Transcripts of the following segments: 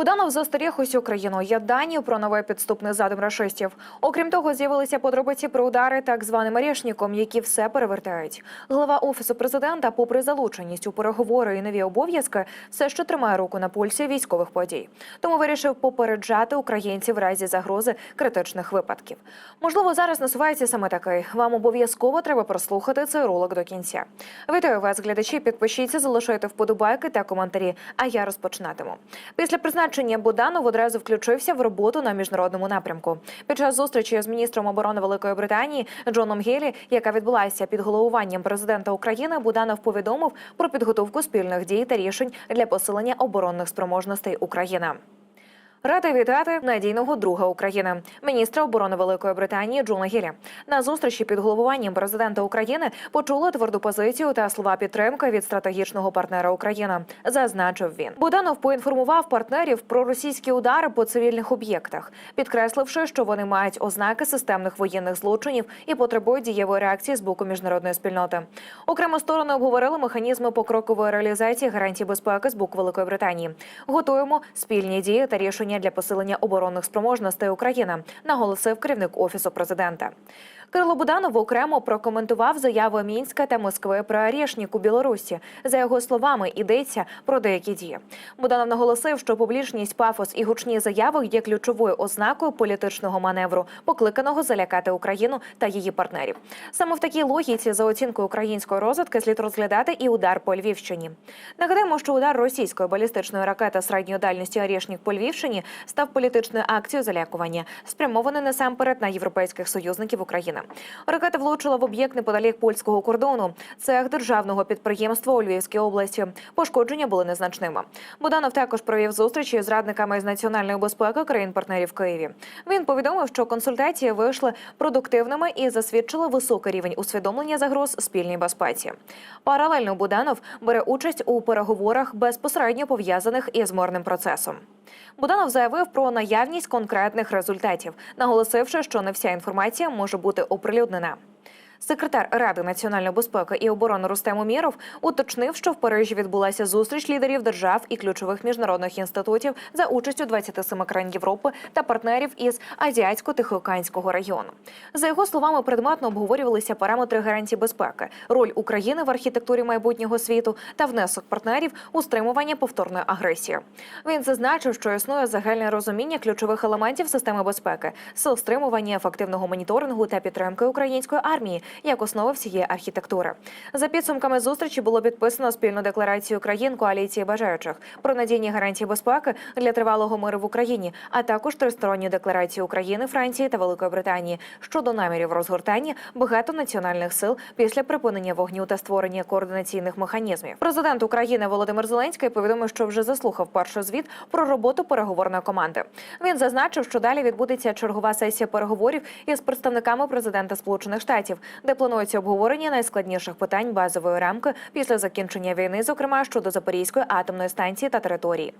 Буданов застеріг усю країну. Є дані про новий підступний задум рашистів. Окрім того, з'явилися подробиці про удари так званим «Орешником», які все перевертають. Глава офісу президента, попри залученість у переговори і нові обов'язки, все ще тримає руку на пульсі військових подій. Тому вирішив попереджати українців в разі загрози критичних випадків. Можливо, зараз насувається саме такий. Вам обов'язково треба прослухати цей ролик до кінця. Вітаю вас, глядачі. Підпишіться, залишайте вподобайки та коментарі. А я розпочинатиму. Після призначення Буданов одразу включився в роботу на міжнародному напрямку. Під час зустрічі з міністром оборони Великої Британії Джоном Гелі, яка відбулася під головуванням президента України, Буданов повідомив про підготовку спільних дій та рішень для посилення оборонних спроможностей України. Рада вітати надійного друга України, міністра оборони Великої Британії Джона Гілі. На зустрічі під головуванням президента України почули тверду позицію та слова підтримки від стратегічного партнера України. Зазначив він. Буданов поінформував партнерів про російські удари по цивільних об'єктах, підкресливши, що вони мають ознаки системних воєнних злочинів і потребують дієвої реакції з боку міжнародної спільноти. Окремо сторони обговорили механізми покрокової реалізації гарантій безпеки з боку Великої Британії. Готуємо спільні дії та рішення для посилення оборонних спроможностей України, наголосив керівник офісу президента. Кирило Буданов окремо прокоментував заяви Мінська та Москви про Орешнік у Білорусі. За його словами, йдеться про деякі дії. Буданов наголосив, що публічність, пафос і гучні заяви є ключовою ознакою політичного маневру, покликаного залякати Україну та її партнерів. Саме в такій логіці, за оцінкою української розвідки, слід розглядати і удар по Львівщині. Нагадаємо, що удар російської балістичної ракети середньої дальності Орешнік по Львівщині став політичною акцією залякування, спрямованою насамперед на європейських союзників України. Ракета влучила в об'єкт неподалік польського кордону. Цех державного підприємства у Львівській області. Пошкодження були незначними. Буданов також провів зустрічі з радниками з національної безпеки країн-партнерів Києві. Він повідомив, що консультації вийшли продуктивними і засвідчили високий рівень усвідомлення загроз спільній безпеці. Паралельно Буданов бере участь у переговорах безпосередньо пов'язаних із мирним процесом. Буданов заявив про наявність конкретних результатів, наголосивши, що не вся інформація може бути оприлюднена. Секретар Ради національної безпеки і оборони Рустем Умєров уточнив, що в Парижі відбулася зустріч лідерів держав і ключових міжнародних інститутів за участю 27 країн Європи та партнерів із азіатсько-тихоокеанського району. За його словами, предметно обговорювалися параметри гарантій безпеки, роль України в архітектурі майбутнього світу та внесок партнерів у стримування повторної агресії. Він зазначив, що існує загальне розуміння ключових елементів системи безпеки, сил стримування ефективного моніторингу та підтримки української армії як основи всієї архітектури. За підсумками зустрічі було підписано спільну декларацію країн коаліції бажаючих про надійні гарантії безпеки для тривалого миру в Україні, а також тристоронню декларацію України, Франції та Великої Британії щодо намірів розгортання багатонаціональних сил після припинення вогню та створення координаційних механізмів. Президент України Володимир Зеленський повідомив, що вже заслухав перший звіт про роботу переговорної команди. Він зазначив, що далі відбудеться чергова сесія переговорів із представниками президента Сполучених Штатів, де планується обговорення найскладніших питань базової рамки після закінчення війни, зокрема щодо Запорізької атомної станції та території.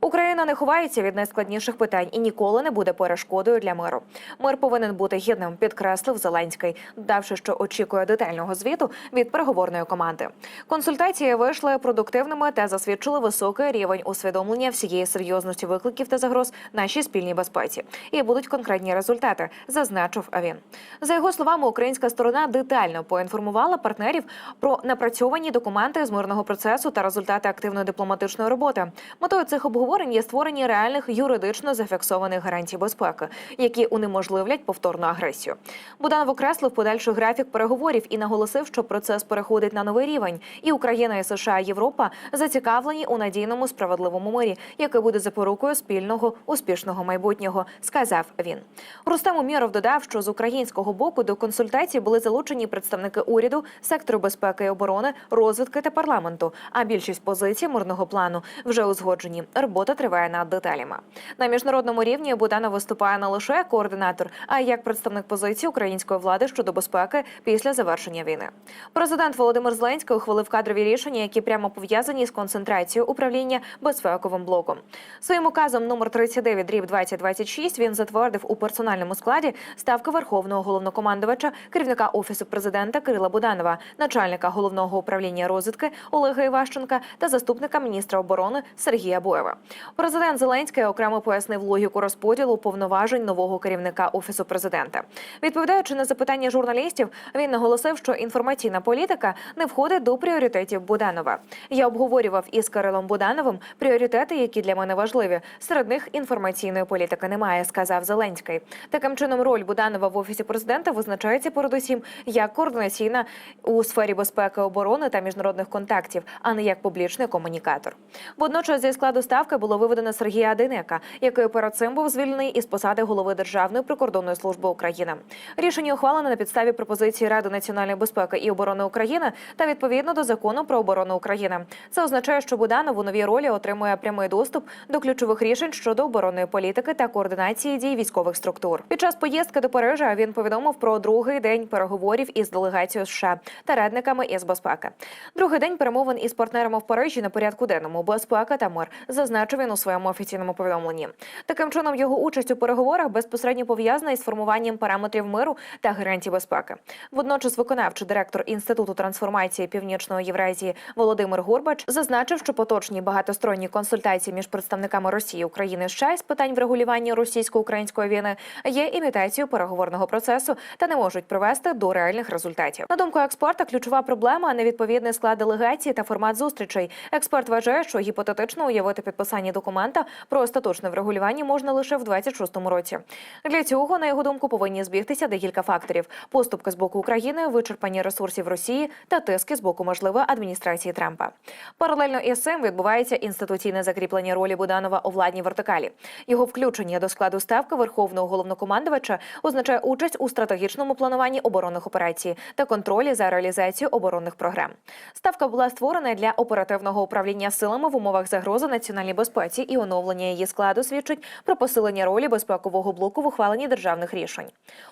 Україна не ховається від найскладніших питань і ніколи не буде перешкодою для миру. Мир повинен бути гідним, підкреслив Зеленський, давши, що очікує детального звіту від переговорної команди. Консультації вийшли продуктивними та засвідчили високий рівень усвідомлення всієї серйозності викликів та загроз нашій спільній безпеці. І будуть конкретні результати, зазначив він. За його словами, українська сторона детально поінформувала партнерів про напрацьовані документи з мирного процесу та результати активної дипломатичної роботи. Метою цих обговорень є створення реальних юридично зафіксованих гарантій безпеки, які унеможливлять повторну агресію. Буданов окреслив подальший графік переговорів і наголосив, що процес переходить на новий рівень, і Україна, і США, і Європа зацікавлені у надійному справедливому мирі, який буде запорукою спільного успішного майбутнього, сказав він. Рустем Умєров додав, що з українського боку до консультацій були залучені представники уряду, сектору безпеки і оборони, розвідки та парламенту. А більшість позицій мирного плану вже узгоджені. Робота триває над деталями. На міжнародному рівні Буданов виступає не лише як координатор, а й як представник позиції української влади щодо безпеки після завершення війни. Президент Володимир Зеленський ухвалив кадрові рішення, які прямо пов'язані з концентрацією управління безпековим блоком. Своїм указом номер 39 дріб 2026 він затвердив у персональному складі ставки верховного головнокомандувача, керівника офісу президента Кирила Буданова, начальника головного управління розвідки Олега Іващенка та заступника міністра оборони Сергія Боєва. Президент Зеленський окремо пояснив логіку розподілу повноважень нового керівника офісу президента. Відповідаючи на запитання журналістів, він наголосив, що інформаційна політика не входить до пріоритетів Буданова. Я обговорював із Кирилом Будановим пріоритети, які для мене важливі. Серед них інформаційної політики немає, сказав Зеленський. Таким чином, роль Буданова в офісі президента визначається передусім як координаційна у сфері безпеки, оборони та міжнародних контактів, а не як публічний комунікатор. Водночас зі складу ставки було виведено Сергія Адинека, який перед цим був звільнений із посади голови Державної прикордонної служби України. Рішення ухвалено на підставі пропозиції Ради національної безпеки і оборони України та відповідно до закону про оборону України. Це означає, що Буданов у новій ролі отримує прямий доступ до ключових рішень щодо оборонної політики та координації дій військових структур. Під час поїздки до Парижа він повідомив про другий день переговорів із делегацією США та радниками із безпеки. Другий день перемовин із партнерами в Парижі на порядку денному безпека та мир, зазначив він у своєму офіційному повідомленні. Таким чином, його участь у переговорах безпосередньо пов'язана із формуванням параметрів миру та гарантій безпеки. Водночас, виконавчий директор інституту трансформації Північної Євразії Володимир Гурбач зазначив, що поточні багатосторонні консультації між представниками Росії, України США з питань врегулювання російсько-української війни є імітацією переговорного процесу та не можуть привести до реальних результатів. На думку експерта, ключова проблема невідповідний склад делегації та формат зустрічей. Експерт вважає, що гіпотетично уявити підписання документа про остаточне врегулювання можна лише в 26-му році. Для цього, на його думку, повинні збігтися декілька факторів: поступки з боку України, вичерпання ресурсів Росії та тиски з боку можливої адміністрації Трампа. Паралельно із цим відбувається інституційне закріплення ролі Буданова у владній вертикалі. Його включення до складу ставки верховного головнокомандувача означає участь у стратегічному плануванні оборонних операцій та контролі за реалізацією оборонних програм. Ставка була створена для оперативного управління силами в умовах загрози національній безпеці і оновлення її складу свідчить про посилення ролі безпекового блоку в ухваленні державних рішень.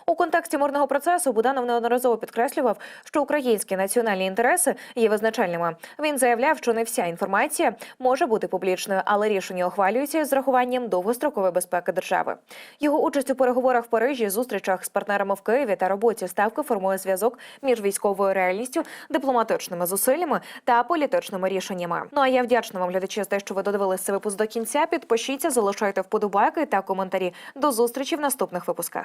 У контексті мирного процесу Буданов неодноразово підкреслював, що українські національні інтереси є визначальними. Він заявляв, що не вся інформація може бути публічною, але рішення ухвалюються з рахуванням довгострокової безпеки держави. Його участь у переговорах в Парижі, зустрічах з партнерами в Києві та роботі ставки формує зв'язок між військовою реальністю, дипломатичними зусиллями та політичними рішеннями. Ну а я вдячна вам, глядачі, за те, що ви додивилися цей випуск до кінця. Підпишіться, залишайте вподобайки та коментарі. До зустрічі в наступних випусках.